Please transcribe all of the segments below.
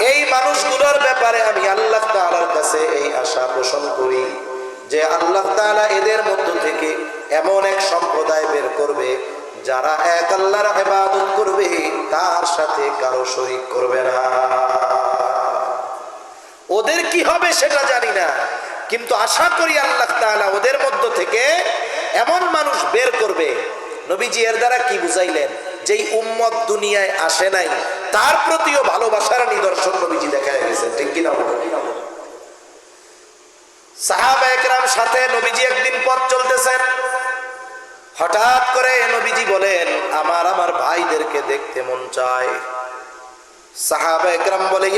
এই মানুষগুলোর ব্যাপারে আমি আল্লাহ তাআলার কাছে এই আশা পোষণ করি যে আল্লাহ তাআলা এদের মধ্য থেকে এমন এক সম্প্রদায় বের করবে যারা এক আল্লাহর ইবাদত করবে, তার সাথে কারও শরীক করবে না। ওদের কি হবে সেটা জানি না, কিন্তু আশা করি আল্লাহ তাআলা ওদের মধ্য থেকে এমন মানুষ বের করবে। নবীজি এর দ্বারা কি বুঝাইলেন? যেই উম্মত দুনিয়ায় আসে নাই তার প্রতিও ভালোবাসার নিদর্শন নবীজি দেখা গেছে ঠিক কিনা? সাহাবা সাথে নবীজি একদিন পথ চলতেছেন। হঠাৎ করে নবীজি বলেন, আমার আমার ভাইদেরকে দেখতে মন চায়। বলে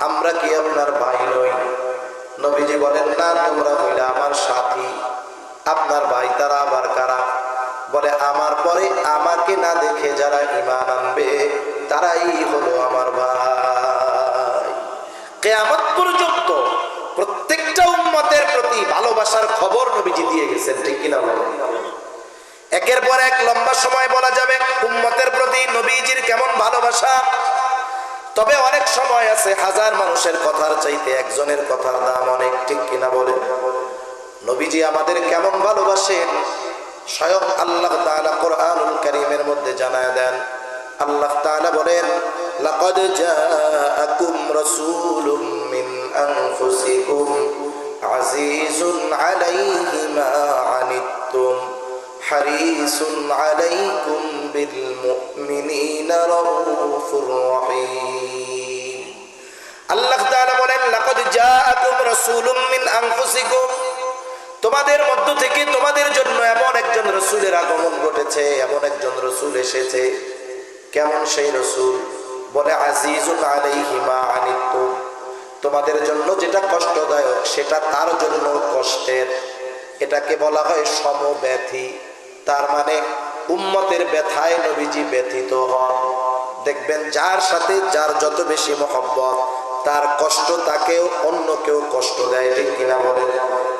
আমরা কি আপনার ভাই নই? নবীজি বলেন হইলে আমার সাথী। আপনার ভাই তারা আবার কারা? বলে, আমার পরে আমাকে না দেখে যারা ইমান আনবে, তারাই হলো আমার ভাই। কেয়ামত পর্যন্ত প্রত্যেকটা উম্মতের প্রতি ভালোবাসার খবর নবীজি দিয়ে গেছেন, ঠিক কিনা বলেন একের পর এক লম্বা সময় বলা যাবে, উম্মতের প্রতি নবীজির কেমন ভালোবাসা? তবে অনেক সময় আছে, হাজার মানুষের কথার চাইতে একজনের কথার দাম অনেক, ঠিক কিনা বলে? নবীজি আমাদের কেমন ভালোবাসেন? স্বয়ং আল্লাহ তাআলা কোরআনুল কারীমের মধ্যে জানায় দেন। আল্লাহ তাআলা বলেন, লাকাদ জাআকুম রাসূলুম মিন আনফুসিকুম আজিজুন আলাইহি মা আনিত্তুম হারিসুন আলাইকুম বিল মুমিনিনা রাউফুর রহিম। আল্লাহ তাআলা বলেন, লাকাদ জাআকুম রাসূলুম মিন আনফুসিকুম তোমাদের মধ্য থেকে তোমাদের জন্য এমন একজন রসুলের আগমন ঘটেছে, এমন একজন রসুল এসেছে। কেমন সেই রসুল? বলে তোমাদের জন্য যেটা কষ্টদায়ক, সেটা তার জন্য কষ্টের। এটাকে বলা হয় সমব্যথী। তার মানে উম্মতের ব্যথায় নবীজি ব্যথিত হন। দেখবেন, যার সাথে যার যত বেশি মহব্বত তার কষ্ট তাকেও, অন্য কেউ কষ্ট দেয়, ঠিক কিনা বলেন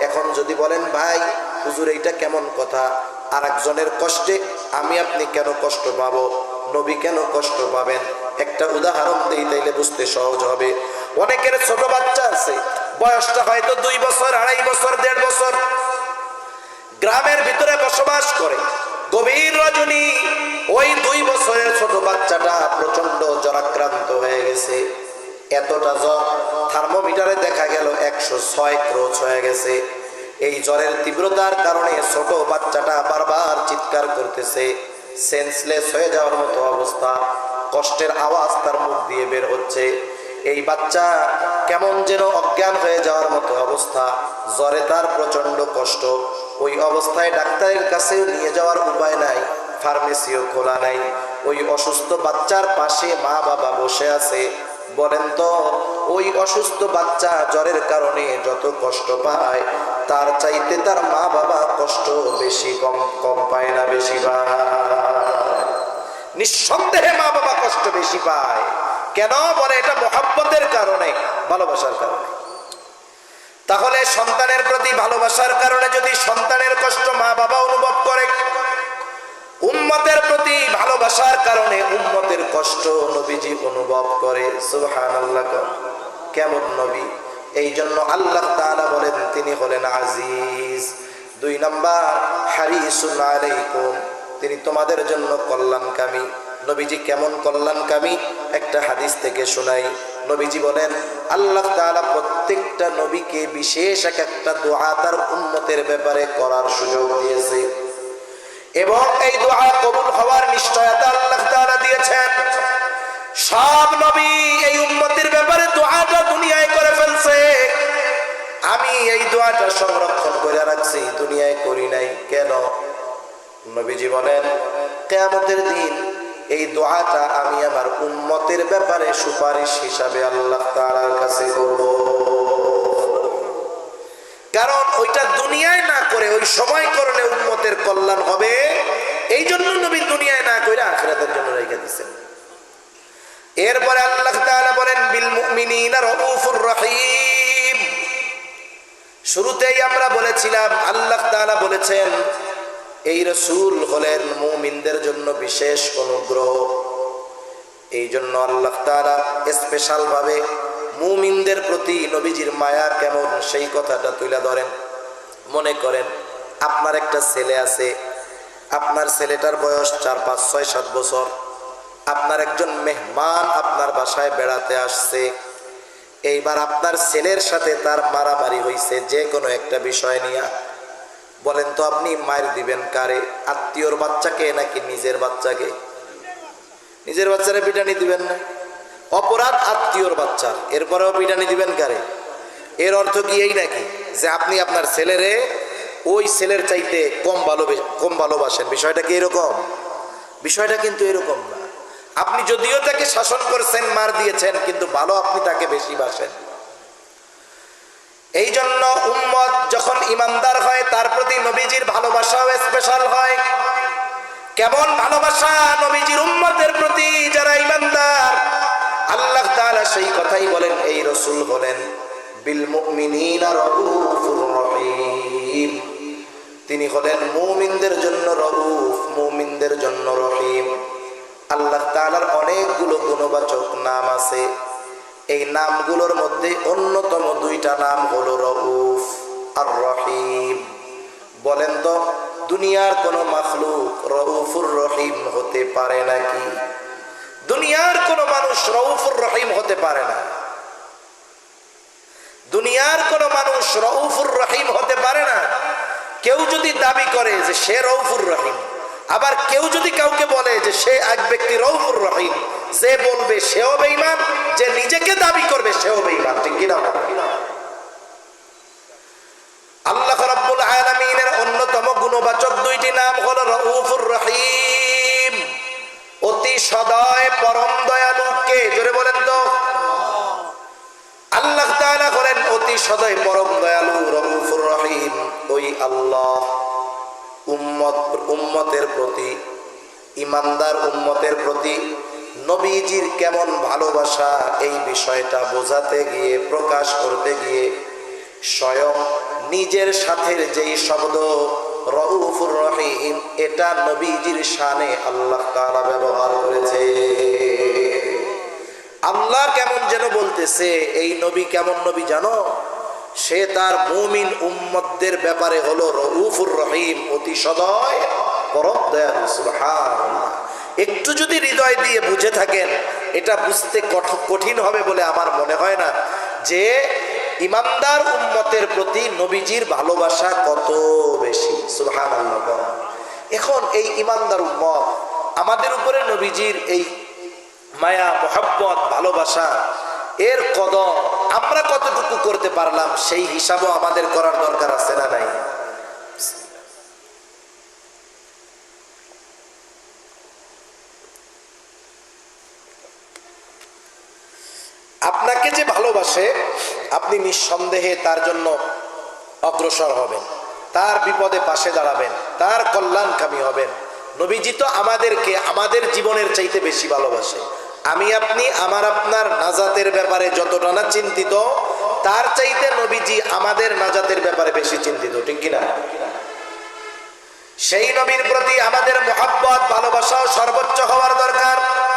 এখন যদি বলেন, ভাই, হুজুর, এইটা কেমন কথা? আর একজনের কষ্টে আমি আপনি কেন কষ্ট পাবো? নবী কেন কষ্ট পাবেন? একটা উদাহরণ দিই, তাইলে বুঝতে সহজ হবে। অনেকের ছোট বাচ্চা আছে, বয়সটা হয়তো দুই বছর, আড়াই বছর, দেড় বছর। গ্রামের ভিতরে বসবাস করে। গভীর রজনী, ওই দুই বছরের ছোট বাচ্চাটা প্রচণ্ড জরাক্রান্ত হয়ে গেছে। এতটা জ্বর থার্মোমিটারে দেখা গেল একশো ছয় ক্রোচ হয়ে গেছে। এই জ্বরের তীব্রতার কারণে ছোট বাচ্চাটা বারবার চিৎকার করতেছে। সেন্সলেস হয়ে যাওয়ার মতো অবস্থা। কষ্টের আওয়াজ তার মুখ দিয়ে বের হচ্ছে। এই বাচ্চা কেমন যেন অজ্ঞান হয়ে যাওয়ার মতো অবস্থা। জ্বরে তার প্রচণ্ড কষ্ট। ওই অবস্থায় ডাক্তারের কাছেও নিয়ে যাওয়ার উপায় নাই ফার্মেসিও খোলা নাই। ওই অসুস্থ বাচ্চার পাশে মা বাবা বসে আছে। বলেন তো, ওই অসুস্থ বাচ্চা জ্বরের কারণে যত কষ্ট পায়, তার চাইতে তার মা বাবা কষ্ট বেশি কম কম পায় না বেশি নিঃসন্দেহে মা বাবা কষ্ট বেশি পায়। কেন? বলে এটা মহাব্বতের কারণে, ভালোবাসার কারণে। তাহলে সন্তানের প্রতি ভালোবাসার কারণে যদি সন্তানের কষ্ট মা বাবা অনুভব করে উম্মতের প্রতি ভালোবাসার কারণে উম্মতের কষ্ট নবীজি অনুভব করে। সুবহান আল্লাহ কেমন নবী? এই জন্য আল্লাহ তাআলা বলেন, তিনি হলেন আজিজ। দুই নাম্বার, হারিসুন আলাইকুম। তিনি তোমাদের জন্য কল্যাণকামী। নবীজি কেমন কল্যাণকামী? একটা হাদিস থেকে শোনাই। নবীজি বলেন, আল্লাহ তাআলা প্রত্যেকটা নবীকে বিশেষ এক একটা দোয়া তার উন্নতের ব্যাপারে করার সুযোগ দিয়েছে। এবং এই দোয়া কবুল হওয়ার নিশ্চয়তা আল্লাহ তাআলা দিয়েছেন। সব নবী এই উম্মতের ব্যাপারে দোয়াটা দুনিয়ায় করে ফেলছে। আমি এই দোয়াটা সংরক্ষণ করে রাখছি, দুনিয়ায় করি নাই। কেন? নবীজি বলেন, কেয়ামতের দিন এই দোয়াটা আমি আমার উম্মতের ব্যাপারে সুপারিশ হিসাবে আল্লাহ তাআলার কাছে করব। কারণ ওইটা দুনিয়ায় না করে ওই সময় করলে উন্মতের কল্যাণ হবে। এই জন্য নবী দুনিয়ায় না করে আখিরাতের জন্য রেখে দিচ্ছেন এরপরে আল্লাহ তাআলা বলেন, বিল রহিম। শুরুতেই আমরা বলেছিলাম, আল্লাহ তাআলা বলেছেন, এই রসুল হলেন মুমিনদের জন্য বিশেষ অনুগ্রহ। এই জন্য আল্লাহ তারা স্পেশালভাবে মুমিনদের প্রতি নবীজির মায়া কেমন? সেই কথাটা তুলে ধরেন। মনে করেন, আপনার একটা ছেলে আছে, আপনার ছেলেটার বয়স চার, পাঁচ, ছয়, সাত বছর। আপনার একজন মেহমান আপনার বাসায় বেড়াতে আসছে। এইবার আপনার ছেলের সাথে তার মারামারি হয়েছে যে কোনো একটা বিষয় নিয়ে। বলেন তো, আপনি মায়ের দিবেন কারে? আত্মীয়র বাচ্চাকে নাকি নিজের বাচ্চাকে? নিজের বাচ্চারা পিটানি দিবেন না? অপরাধ আত্মীয়র বাচ্চার। এরপরেও পিটানি দিবেন কারে? এর অর্থ কি এই নাকি? যে আপনি আপনার ছেলেরে ওই ছেলের চাইতে কম ভালোবে, কম ভালোবাসেন। বিষয়টা কি এরকম? বিষয়টা কিন্তু এরকম না। আপনি যদিও তাকে শাসন করেছেন, মার দিয়েছেন, কিন্তু ভালো আপনি তাকে বেশি বাসেন। এই জন্য উম্মত যখন ইমানদার হয়, তার প্রতি নবীজির ভালোবাসাও স্পেশাল হয়। কেমন ভালোবাসা নবীজির উম্মতের প্রতি যারা ইমানদার? আল্লাহ তাআলা সেই কথাই বলেন, এই রসুল বলেন বিল মুমিনিনা রাউফুর রহিম। তিনি হলেন মুমিনদের জন্য রউফ, মুমিনদের জন্য রহিম। আল্লাহ তাআলার অনেকগুলো গুণবাচক নাম আছে। এই নামগুলোর মধ্যে অন্যতম দুইটা নাম হলো রউফ আর রহিম। বলেন তো, দুনিয়ার কোন মাখলুক রউফুর রহিম হতে পারে নাকি? দুনিয়ার কোন মানুষ রউফুর রহিম হতে পারে না। দুনিয়ার কোন মানুষ রউফুর রহিম হতে পারে না। কেউ যদি দাবি করে যে সে রউফুর রহিম, আবার কেউ যদি কাউকে বলে যে সে এক ব্যক্তি রউফুর রহিম, যে বলবে সেও বেঈমান, যে নিজেকে দাবি করবে সেও বেঈমান, ঠিক কিনা? আল্লাহ রাব্বুল আলামিনের অন্যতম গুণবাচক দুইটি নাম হলো রউফুর রহিম। সদয় পরম দয়ালু কে জোরে বলেন তো। আল্লাহ হলেন অতি সদয় পরম দয়ালু রউফুর রহিম। ওই আল্লাহ উম্মত, উম্মতের প্রতি, ইমানদার উম্মতের প্রতি নবীজির কেমন ভালোবাসা, এই বিষয়টা বোঝাতে গিয়ে, প্রকাশ করতে গিয়ে, স্বয়ং নিজের সাথের যেই শব্দ রউফুর রহিম, এটা নবীজির শানে আল্লাহ তাআলা ব্যবহার করেছে। আল্লাহ কেমন যেন বলতেছে, এই নবী কেমন নবী জানো? সে তার মুমিন উম্মতদের ব্যাপারে হলো রউফুর রহিম, অতি সদয়, পরম দয়ালু, সুবহানাল্লাহ। একটু যদি হৃদয় দিয়ে বুঝে থাকেন, এটা বুঝতে কঠ- কঠিন হবে বলে আমার মনে হয় না যে ইমানদার উম্মতের প্রতি নবীজির ভালোবাসা কত বেশি? সুবহানাল্লাহ এখন এই ইমানদার উম্মত, আমাদের উপরে নবীজির এই মায়া, মোহাব্বত, ভালোবাসা, এর কদম আমরা কতটুকু করতে পারলাম, সেই হিসাবও আমাদের করার দরকার আছে না নাই? আপনাকে যে ভালোবাসে আপনি নিঃসন্দেহে তার জন্য অগ্রসর হবেন। তার বিপদে পাশে দাঁড়াবেন। তার কল্যাণকামী হবেন। নবীজি তো আমাদেরকে আমাদের জীবনের চাইতে বেশি ভালোবাসে। আমি আপনি, আমার আপনার নাজাতের ব্যাপারে যতটা না চিন্তিত, তার চাইতে নবীজি আমাদের নাজাতের ব্যাপারে বেশি চিন্তিত, ঠিক কিনা? সেই নবীর প্রতি আমাদের মোহাব্বত, ভালোবাসাও সর্বোচ্চ হওয়ার দরকার।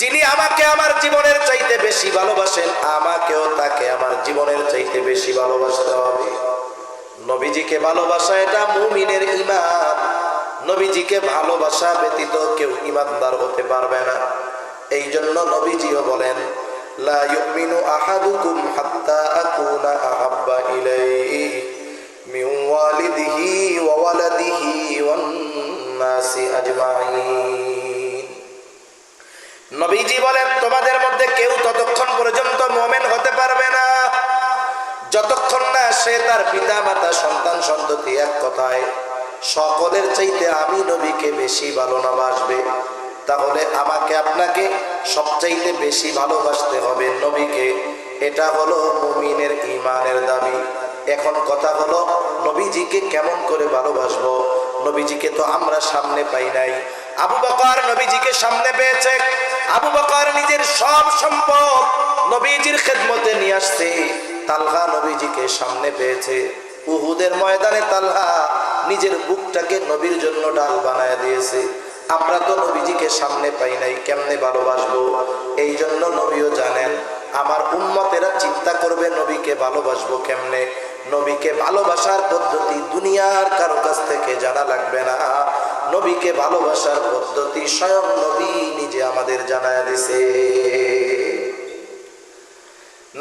যিনি আমাকে আমার জীবনের চাইতে বেশি ভালোবাসেন, আমাকেও তাকে আমার জীবনের চাইতে বেশি ভালোবাসতে হবে। নবীজিকে ভালোবাসা এটা মুমিনের ইমান নবীজিকে ভালোবাসা ব্যতীত কেউ ইমানদার হতে পারবে না। এই জন্য নবীজিও বলেন, লা ইউমিনু আহাদুকুম হাত্তা আকুনা আহাব্বা ইলাইহি মিন ওয়ালিদিহি ওয়া ওয়ালাদিহি ওয়ান নাসি আজমাইন। নবীজি বলেন, তোমাদের মধ্যে কেউ ততক্ষণ পর্যন্ত মোমেন হতে পারবে না। যতক্ষণ না সে তার পিতা মাতা সন্তান, সন্ততি এক কথায়, সকলের চাইতে আমি নবীকে বেশি ভালো না বাসবে তাহলে আমাকে আপনাকে সবচাইতে বেশি ভালোবাসতে হবে নবীকে। এটা হলো মুমিনের ইমানের দাবি। এখন কথা হলো, নবীজিকে কেমন করে ভালোবাসবো? নবীজিকে তো আমরা সামনে পাই নাই। আবু বকর নবীজিকে সামনে পেয়েছে। আবু বকর নিজের সব সম্পদ নবীজির খেদমতে নিয়ে আসছে। তালহা নবীজিকে সামনে পেয়েছে। উহুদের ময়দানে তালহা নিজের বুকটাকে নবীর জন্য ডাল বানায় দিয়েছে। আমরা তো নবীজিকে সামনে পাই নাই, কেমনে ভালোবাসবো? এই জন্য নবীও জানেন, আমার উন্মতেরা চিন্তা করবে নবীকে ভালোবাসবো কেমনে? নবীকে ভালোবাসার পদ্ধতি দুনিয়ার কারও কাছ থেকে জানা লাগবে না। নবীকে ভালোবাসার পদ্ধতি স্বয়ং নবী নিজে আমাদের জানায় দিছে।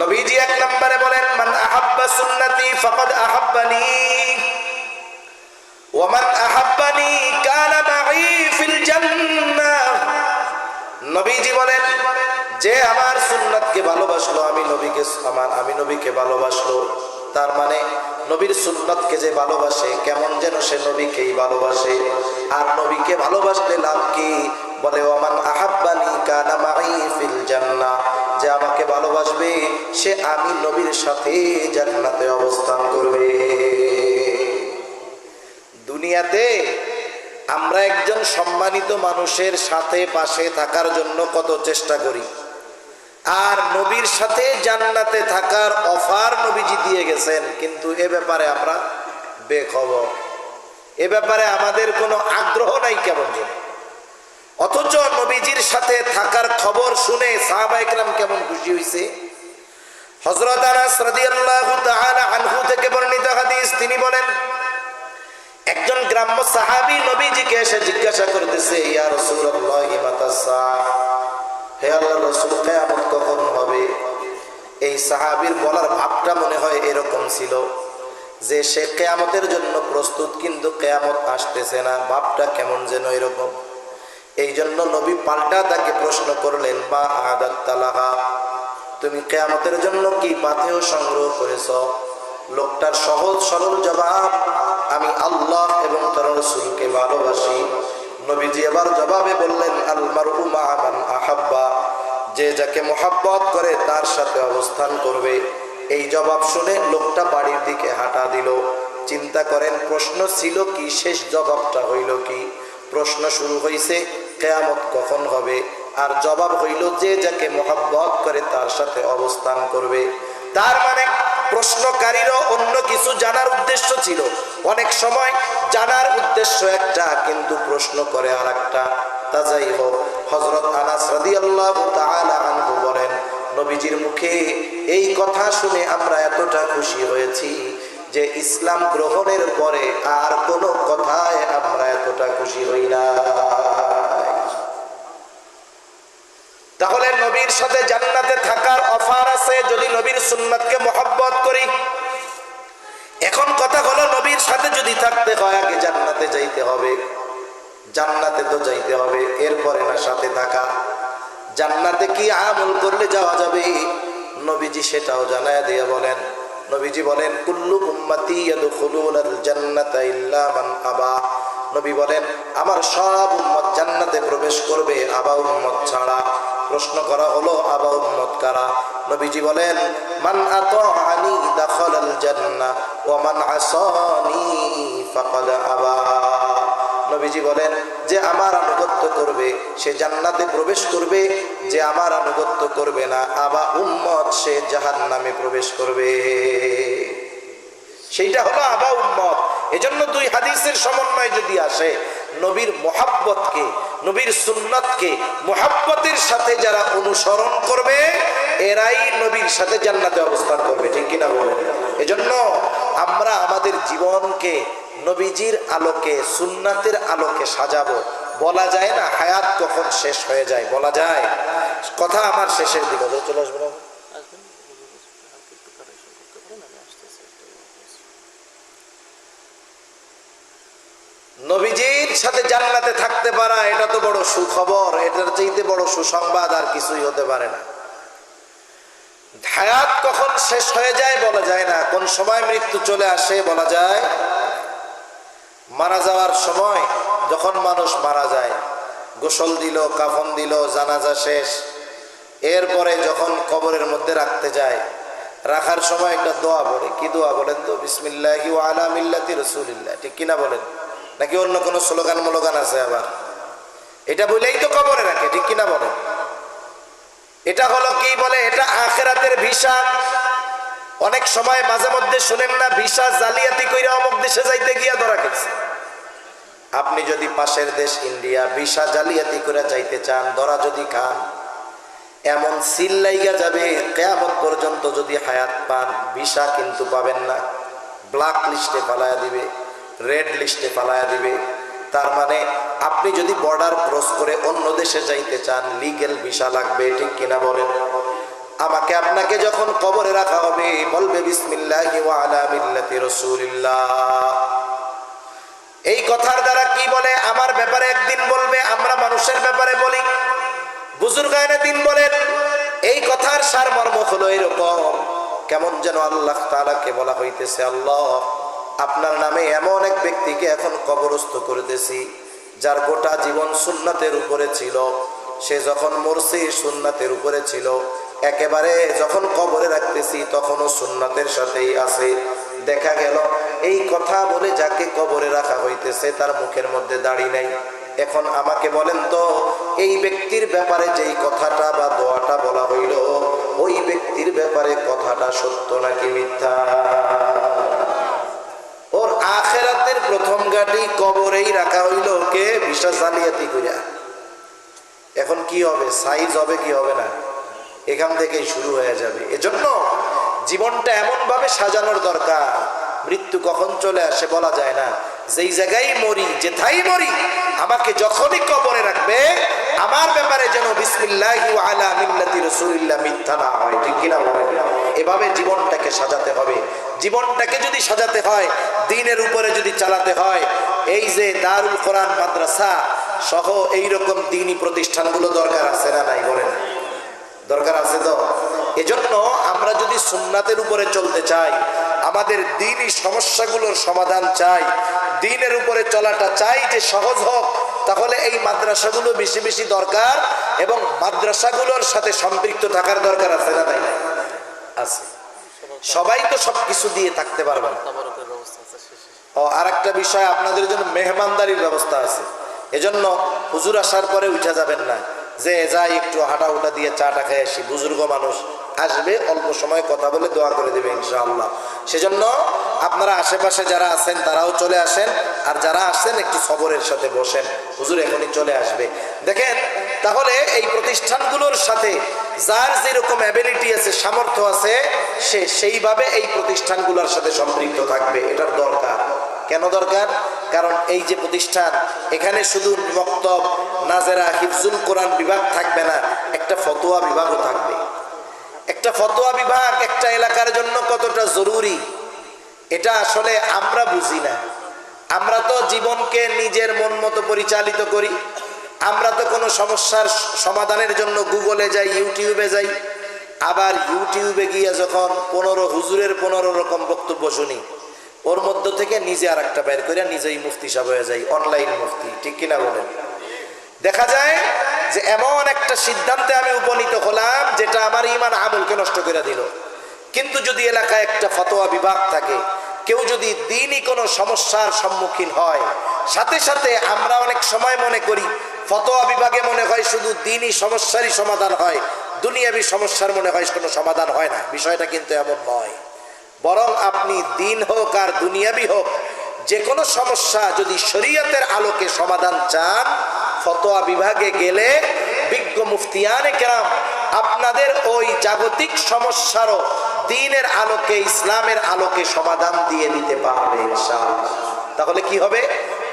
নবীজি এক নম্বরে বলেন, মান আহাব্বা সুন্নতি ফাকাদ আহাব্বানি ওমান আহাব্বানি কানা মাই ফিল জান্নাহ। নবীজি বলেন, যে আমার সুন্নাতকে ভালোবাসলো, আমি নবীকে, আমার, আমি নবীকে ভালোবাসলো। তার মানে নবীর সুন্নতকে যে ভালোবাসে, কেমন যেন সে নবীকেই ভালোবাসে। আর নবীকে ভালোবাসলে লাভ কি? বলে, ওমান আহাব্বানি কানা মাই ফিল জান্নাহ। যে আমাকে ভালোবাসবে, সে আমি নবীর সাথে জান্নাতে অবস্থান করবে। দুনিয়াতে আমরা একজন সম্মানিত মানুষের সাথে পাশে থাকার জন্য কত চেষ্টা করি। আর নবীর সাথে জান্নাতে থাকার অফার নবীজি দিয়ে গেছেন। কিন্তু এ ব্যাপারে আমরা বেখবর। এ ব্যাপারে আমাদের কোনো আগ্রহ নাই কেমন যেন। অথচ নবীজির সাথে থাকার খবর শুনে সাহাবা ইকরাম কেমন খুশি হয়েছে হজরত আনাস রাদিয়াল্লাহু তাআলা আনহু থেকে বর্ণিত হাদিস, তিনি বলেন, একজন গ্রাম্য সাহাবী নবীজিকে এসে জিজ্ঞাসা করতেছে, ইয়া রাসূলুল্লাহ মাতা সাআ হে আল্লাহর রাসূল, কিয়ামত কখন হবে? এই সাহাবীর বলার ভাবটা মনে হয় এরকম ছিল যে সে কেয়ামতের জন্য প্রস্তুত, কিন্তু কেয়ামত আসতেছে না। ভাবটা কেমন যেন এরকম। এই জন্য নবী পাল্টা তাকে প্রশ্ন করলেন, বা আদাত তালাহা? তুমি কেয়ামতের জন্য কি পাথেও সংগ্রহ করেছ? লোকটার সহজ সরল জবাব, আমি আল্লাহ এবং তার রসুলকে ভালোবাসি। নবীজি এবার জবাবে বললেন আলমার উমান আহাব্বা। যে যাকে মোহাব্বত করে তার সাথে অবস্থান করবে। এই জবাব শুনে লোকটা বাড়ির দিকে হাঁটা দিল। চিন্তা করেন, প্রশ্ন ছিল কি, শেষ জবাবটা হইল কি? প্রশ্ন শুরু হয়েছে কেয়ামত কখন হবে? আর জবাব হইল যে যাকে মোহাব্বত করে তার সাথে অবস্থান করবে। তার মানে প্রশ্নকারীরও অন্য কিছু জানার উদ্দেশ্য ছিল। অনেক সময় জানার উদ্দেশ্য একটা, কিন্তু প্রশ্ন করে আর একটা তা যাই হোক হজরত আনাস রাদিয়াল্লাহু তাআলা আনহু বলেন, নবীজির মুখে এই কথা শুনে আমরা এতটা খুশি হয়েছি যে ইসলাম গ্রহণের পরে আর কোনো কথায় আমরা এতটা খুশি হই না। তাহলে নবীর সাথে জান্নাতে থাকার অফার আছে যদি নবীর সুন্নাতকে মহব্বত করি। এখন কথা হলো নবীর সাথে যদি থাকতে হয়, আগে জান্নাতে যাইতে হবে। জান্নাতে তো যাইতে হবে, এরপরে না সাথে থাকা। জান্নাতে কি আমল করলে যাওয়া যাবে? নবীজি সেটাও জানায় দিয়ে বলেন। নবীজি বলেন, কুল্লু উম্মতি ইয়াদখুলুনাল জান্নাতা ইল্লা মান আবা। নবী বলেন, আমার সব উম্মত জান্নাতে প্রবেশ করবে, আবা উম্মত ছাড়া। প্রশ্ন করা হলো, আবা উম্মত কারা? নবীজি বলেন, মান আতাআনি জান্নাহ, ওয়া মান আসানি ফাকাদ আবা। নবীজি বলেন, যে আমার আনুগত্য করবে, সে জান্নাতে প্রবেশ করবে, যে আমার আনুগত্য করবে না, আবা উম্মত সে জাহান নামে প্রবেশ করবে। সেইটা হলো আবা উম্মত। এজন্য দুই হাদিসের সমন্বয় যদি আসে, নবীর মোহাব্বতকে নবীর সুন্নাতকে মোহাব্বতের সাথে যারা অনুসরণ করবে, এরাই নবীর সাথে জান্নাতে অবস্থান করবে। ঠিক কিনা বলেন? এজন্য আমরা আমাদের জীবনকে নবীজির আলোকে, সুন্নাতের আলোকে সাজাবো। বলা যায় না, হায়াত কখন শেষ হয়ে যায়, বলা যায়। কথা আমার শেষের দিকে। চলে আসবে নবীজির সাথে জান্নাতে পারা এটা তো বড় সুখবর, এটার চাইতে বড় সুসংবাদ আর কিছুই হতে পারে না। হায়াত কখন শেষ হয়ে যায় বলা যায় না, কোন সময় মৃত্যু চলে আসে বলা যায়, মারা যাওয়ার সময় যখন মানুষ মারা যায়, গোসল দিল, কাফন দিল, জানাজা শেষ, এরপরে যখন কবরের মধ্যে রাখতে যায়, রাখার সময় একটা দোয়া বলে, কি দোয়া বলেন তো? বিসমিল্লাহি ওয়া আলা মিল্লাতি রাসূলিল্লাহ, ঠিক কিনা বলেন? নাকি অন্য কোনো স্লোগান মলোগান আছে আবার? এটা বলেই তো কবরে রাখে, ঠিক কিনা বলেন এটা হলো কি বলে? এটা আখেরাতের ভিসা। অনেক সময় মাঝে মধ্যে শুনেন না, ভিসা জালিয়াতি কইরা অমুক দেশে যাইতে গিয়া ধরা খেয়েছে। আপনি যদি পাশের দেশ ইন্ডিয়া ভিসা জালিয়াতি করে যাইতে চান, ধরা যদি খান, এমন সিল লাইগা যাবে, কেয়ামত পর্যন্ত যদি হায়াত পান, ভিসা কিন্তু পাবেন না। ব্ল্যাক লিস্টে পালায়া দিবে, রেড লিস্টে পালায়া দিবে। তার মানে আপনি যদি বর্ডার ক্রস করে অন্য দেশে যাইতে চান লিগেল ভিসা লাগবে, ঠিক কিনা বলেন? আমাকে আপনাকে যখন কবরে রাখা হবে, বলবে, বিসমিল্লাহি ওয়া আলা এই কথার দ্বারা কি বলে? আমার ব্যাপারে একদিন বলবে, আমরা মানুষের ব্যাপারে বলি। বুজুর্গায়নে দিন বলেন, এই কথার সার সারমর্ম হলো এরকম, কেমন যেন আল্লাহ তাআলাকে বলা হইতেছে, আল্লাহ, আপনার নামে এমন এক ব্যক্তিকে এখন কবরস্থ করতেছি। যার গোটা জীবন সুন্নাতের উপরে ছিল, সে যখন মরছে সুন্নাতের উপরে ছিল, একেবারে যখন কবরে রাখতেছি তখনও সুন্নাতের সাথেই আছে। দেখা গেল, এই কথা বলে যাকে কবরে রাখা হইতেছে তার মুখের মধ্যে দাড়ি নাই। এখন আমাকে বলেন তো, এই ব্যক্তির ব্যাপারে যেই কথাটা বা দোয়াটা বলা হইল, ওই ব্যক্তির ব্যাপারে কথাটা সত্য নাকি মিথ্যা? ওর আখেরাতের প্রথম গাড়ি কবরেই রাখা হইল কে? বিশ্বাস জালিয়াতি করিয়া এখন কি হবে? সাইজ হবে কি হবে না? এখান থেকেই শুরু হয়ে যাবে। এজন্য জীবনটা এমন ভাবে সাজানোর দরকার। মৃত্যু কখন চলে আসে বলা যায় না। যেই জায়গায় মরি যেথাই মরি, আমাকে যখনই কবরে রাখবে আমার ব্যাপারে যেন মিথ্যা না হয় এভাবে জীবনটাকে সাজাতে হবে। জীবনটাকে যদি সাজাতে হয়, দিনের উপরে যদি চালাতে হয়, এই যে দারুল কোরআন মাদ্রাসা সহ এইরকম দিনই প্রতিষ্ঠানগুলো দরকার আছে না নাই, বলেন? দরকার আছে তো? এজন্য আমরা যদি সুন্নাতের উপরে চলতে চাই, আমাদের দিনই সমস্যাগুলোর সমাধান চাই, দিনের উপরে চলাটা চাই যে সহজ হোক তাহলে এই মাদ্রাসাগুলো বেশি বেশি দরকার এবং মাদ্রাসাগুলোর সাথে সম্পৃক্ত থাকার দরকার আছে না তাই আছে। সবাই তো সব কিছু দিয়ে থাকতে পারবে ও আর একটা বিষয়, আপনাদের জন্য মেহমানদারির ব্যবস্থা আছে। এজন্য হুজুর আসার পরে উঠা যাবেন না। যে যাই একটু হাঁটা উঠা দিয়ে চাটা খেয়ে আসি, বুজুর্গ মানুষ আসবে, অল্প সময় কথা বলে দোয়া করে দেবে ইনশাআল্লাহ। সেজন্য আপনারা আশেপাশে যারা আছেন, তারাও চলে আসেন, আর যারা আসেন একটু সবরের সাথে বসেন। হুজুর এখনই চলে আসবে। দেখেন, তাহলে এই প্রতিষ্ঠানগুলোর সাথে যার যেরকম অ্যাবিলিটি আছে, সামর্থ্য আছে, সে সেইভাবে এই প্রতিষ্ঠানগুলোর সাথে সম্পৃক্ত থাকবে। এটার দরকার। কেন দরকার? কারণ এই যে প্রতিষ্ঠান, এখানে শুধু মক্তব নাজেরা, হিফজুল কোরআন বিভাগ থাকবে না, একটা ফতোয়া বিভাগও থাকবে। একটা ফতোয়া বিভাগ একটা এলাকার জন্য কতটা জরুরি? এটা আসলে আমরা বুঝি না। আমরা তো জীবনকে নিজের মন মতো পরিচালিত করি। আমরা তো কোনো সমস্যার সমাধানের জন্য গুগলে যাই, ইউটিউবে যাই, আবার ইউটিউবে গিয়ে যখন পনেরো, হুজুরের পনেরো রকম বক্তব্য শুনি। ওর মধ্য থেকে নিজে আর একটা বের করে নিজেই মুফতি সাহেব হয়ে যায় অনলাইন মুফতি, ঠিক কিনা বলেন? দেখা যায় যে এমন একটা সিদ্ধান্তে আমি উপনীত হলাম যেটা আমার ইমান আমলকে নষ্ট করে দিল। কিন্তু যদি এলাকায় একটা ফতোয়া বিভাগ থাকে, কেউ যদি দিনই কোনো সমস্যার সম্মুখীন হয়, সাথে সাথে আমরা অনেক সময় মনে করি, ফতোয়া বিভাগে মনে হয় শুধু দিনই সমস্যারই সমাধান হয়, দুনিয়াবি সমস্যার মনে হয় কোনো সমাধান হয় না। বিষয়টা কিন্তু এমন নয়। বরং আপনি দিন হোক আর দুনিয়াবি হোক যে কোনো সমস্যা যদি শরীয়তের আলোকে সমাধান চান, ফতোয়া বিভাগে গেলে বিজ্ঞ মুফতিয়ানে কেরাম আপনাদের ওই জাগতিক সমস্যারও দিনের আলোকে, ইসলামের আলোকে সমাধান দিয়ে দিতে পারবে। তাহলে কি হবে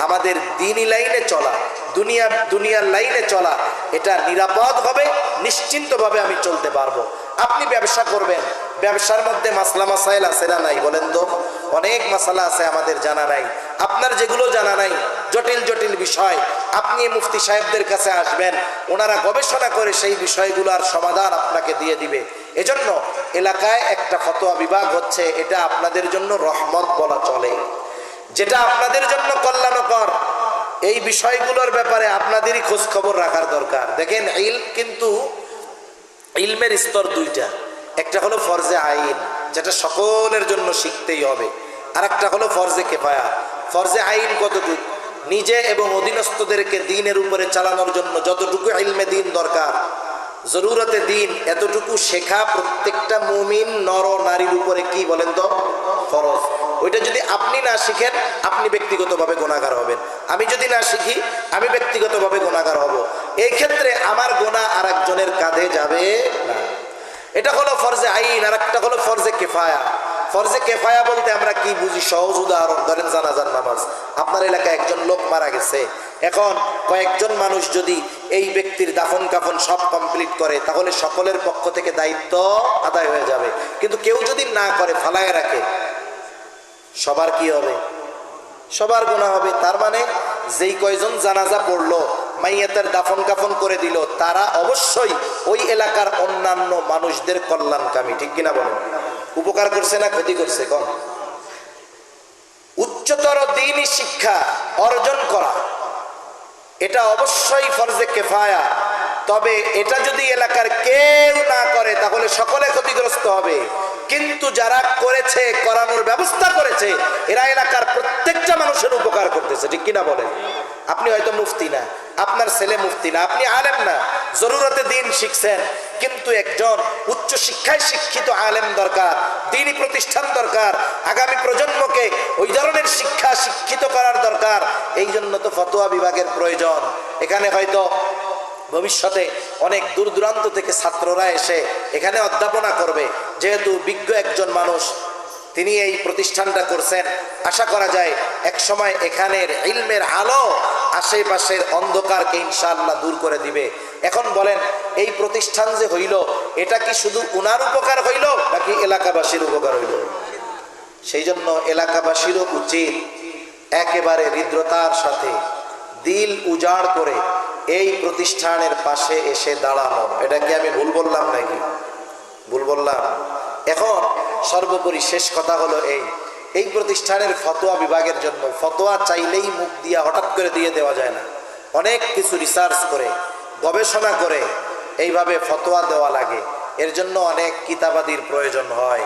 আমাদের দিনই লাইনে চলা, দুনিয়া, দুনিয়ার লাইনে চলা, এটা নিরাপদ হবে, নিশ্চিন্তভাবে আমি চলতে পারব আপনি ব্যবসা করবেন ব্যবসার মধ্যে মাসলা মাসাইল আছে না নাই বলেন তো? অনেক মাসালা আছে আমাদের জানা নাই। আপনার যেগুলো জানা নাই, জটিল জটিল বিষয়, আপনি মুফতি সাহেবদের কাছে আসবেন, ওনারা গবেষণা করে সেই বিষয়গুলোর সমাধান আপনাকে দিয়ে দিবে। এজন্য এলাকায় একটা ফতোয়া বিভাগ হচ্ছে, এটা আপনাদের জন্য রহমত বলা চলে। যেটা আপনাদের জন্য কল্যাণকর। এই বিষয়গুলোর ব্যাপারে আপনাদেরই খোঁজ খবর রাখার দরকার। দেখেন, ইল কিন্তু ইলমের স্তর দুইটা। একটা হলো ফরজে আইন, যেটা সকলের জন্য শিখতেই হবে। আর একটা হলো ফরজে কেফায়া। ফরজে আইন কতটুকু? নিজে এবং অধীনস্থদেরকে দিনের উপরে চালানোর জন্য যতটুকু ইলমে দিন দরকার, জরুরতে দিন, এতটুকু শেখা প্রত্যেকটা মুমিন নর নারীর উপরে কি বলেন তো? ফরজ। ওইটা যদি আপনি না শিখেন, আপনি ব্যক্তিগতভাবে গোনাগার হবেন। আমি যদি না শিখি, আমি ব্যক্তিগতভাবে গোনাগার হব। এই ক্ষেত্রে আমার গোনা আর একজনের কাঁধে যাবে না। এটা হলো ফরজে আইন, আর একটা হলো ফরজে কেফায়া। ফরজে কেফায়া বলতে আমরা কি বুঝি? সহজ উদাহরণ, ধরেন জানাজার নামাজ। আপনার এলাকায় একজন লোক মারা গেছে। এখন কয়েকজন মানুষ যদি এই ব্যক্তির দাফন কাফন সব কমপ্লিট করে, তাহলে সকলের পক্ষ থেকে দায়িত্ব আদায় হয়ে যাবে। কিন্তু কেউ যদি না করে, ফালায় রাখে, সবার কি হবে? সবার গোনা হবে। তার মানে যেই কয়জন জানাজা পড়ল মাইয়াতের দাফন কাফন করে দিল। তারা অবশ্যই ওই এলাকার অন্যান্য মানুষদের কল্যাণকামী, ঠিক কিনা বলেন? উপকার করছে না ক্ষতি করছে, কম? উচ্চতর দিনই শিক্ষা অর্জন করা, এটা অবশ্যই ফরজে কেফায়া। তবে এটা যদি এলাকার কেউ না করে, তাহলে সকলে ক্ষতিগ্রস্ত হবে। কিন্তু যারা করেছে, করানোর ব্যবস্থা করেছে, এরা এলাকার প্রত্যেকটা মানুষের উপকার করতেছে, ঠিক কিনা বলেন? আপনি হয়তো মুফতি না। আপনার ছেলে মুফতি না, আপনি আলেম না, জরুরতে দিন শিখছেন, কিন্তু একজন উচ্চ শিক্ষায় শিক্ষিত আলেম দরকার দিনই প্রতিষ্ঠান দরকার, আগামী প্রজন্মকে ওই ধরনের শিক্ষা শিক্ষিত করার দরকার, এই জন্য তো ফতোয়া বিভাগের প্রয়োজন। এখানে হয়তো ভবিষ্যতে অনেক দূর দূরান্ত থেকে ছাত্ররা এসে এখানে অধ্যাপনা করবে, যেহেতু বিজ্ঞ একজন মানুষ তিনি এই প্রতিষ্ঠানটা করছেন। আশা করা যায় এক সময় এখানের ইলমের আলো আশেপাশের অন্ধকারকে ইনশাআল্লাহ দূর করে দিবে। এখন বলেন, এই প্রতিষ্ঠান যে হইল, এটা কি শুধু উনার উপকার হইল, নাকি এলাকাবাসীর উপকার হইল? সেই জন্য এলাকাবাসীরও উচিত একেবারে হৃদ্রতার সাথে দিল উজাড় করে এই প্রতিষ্ঠানের পাশে এসে দাঁড়ানো। এটা কি আমি ভুল বললাম নাকি? ভুল বললাম? এখন সর্বোপরি শেষ কথা হলো এই। এই প্রতিষ্ঠানের ফতোয়া বিভাগের জন্য ফতোয়া চাইলেই মুখ দিয়া হঠাৎ করে দিয়ে দেওয়া যায় না। অনেক কিছু রিসার্চ করে, গবেষণা করে এইভাবে ফতোয়া দেওয়া লাগে। এর জন্য অনেক কিতাবাদির প্রয়োজন হয়।